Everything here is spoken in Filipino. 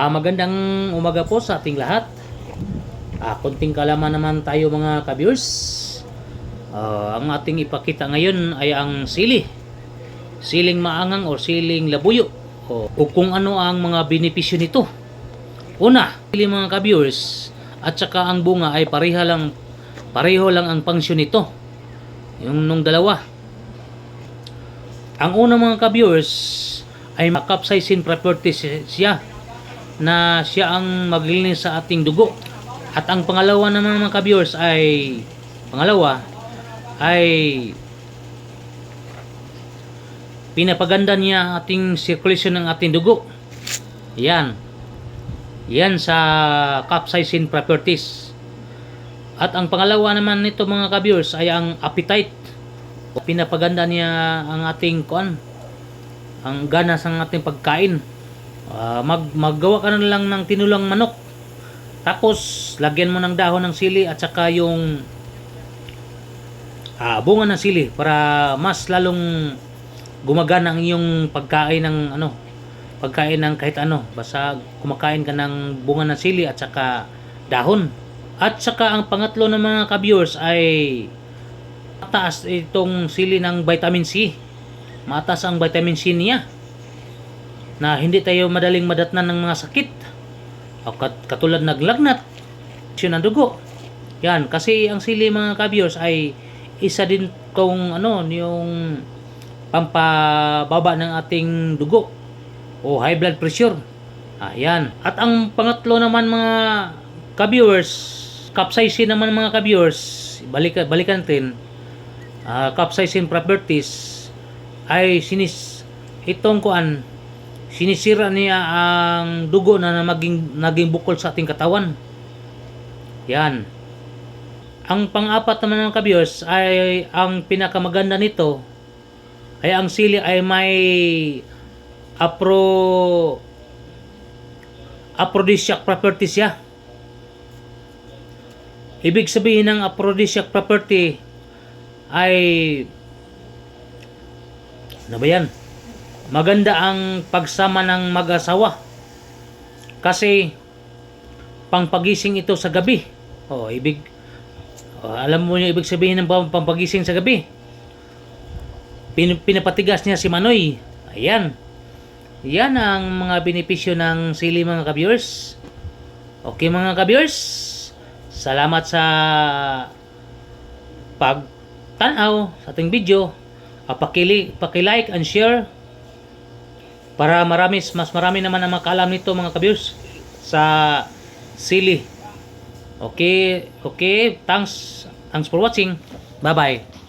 Ah, magandang umaga po sa ating lahat. Ah, konting kalaman naman tayo mga ka-viewers. Ah, ang ating ipakita ngayon ay ang sili. Siling maangang o siling labuyo. O, o kung ano ang mga benepisyo nito. Una, sili mga ka-viewers at saka ang bunga ay pareha lang pareho lang ang pangsyon nito. Yung nung dalawa. Ang una mga ka-viewers ay makapsaisin properties siya na siya ang maglilinis sa ating dugo. At ang pangalawa naman mga ka-viewers ay pangalawa ay pinapaganda niya ating circulation ng ating dugo. Yan. Yan sa capsaicin properties. At ang pangalawa naman nito mga ka-viewers ay ang appetite. Pinapaganda niya ang ating kuan ang gana sa ating pagkain. Ah, mag maggawa ka na lang ng tinulang manok. Tapos lagyan mo ng dahon ng sili at saka yung ah, bunga ng sili para mas lalong gumagana ang iyong pagkain ng ano, pagkain ng kahit ano. Basta kumakain ka ng bunga ng sili at saka dahon. At saka ang pangatlo ng mga ka-viewers ay mataas itong sili ng vitamin C. Mataas ang vitamin C niya na hindi tayo madaling madatnan ng mga sakit. O kat katulad naglagnat, yun ang dugo. Yan, kasi ang sili mga ka-viewers ay isa din kung ano, yung pampababa ng ating dugo o high blood pressure. Ayan. At ang pangatlo naman mga ka-viewers, capsaicin naman mga ka-viewers, balik, balikan natin, uh, capsaicin properties ay sinis itong kuan sinisira niya ang dugo na maging naging bukol sa ating katawan. Yan. Ang pang-apat naman ng kabyos ay ang pinakamaganda nito ay ang sili ay may apro aphrodisiac properties siya. Ibig sabihin ng aphrodisiac property ay ano ba yan? Maganda ang pagsama ng mag-asawa. Kasi pangpagising ito sa gabi. Oh, ibig oh, alam mo yung ibig sabihin ng pam- pampagising sa gabi. Pin, pinapatigas niya si Manoy. Ayan. Yan ang mga benepisyo ng sili mga ka-viewers. Okay mga ka-viewers. Salamat sa pagtanaw sa ating video. Ah, pakili, pakilike and share para marami, mas marami naman ang makaalam nito mga ka-viewers sa sili. Okay, okay. Thanks, thanks for watching. Bye-bye.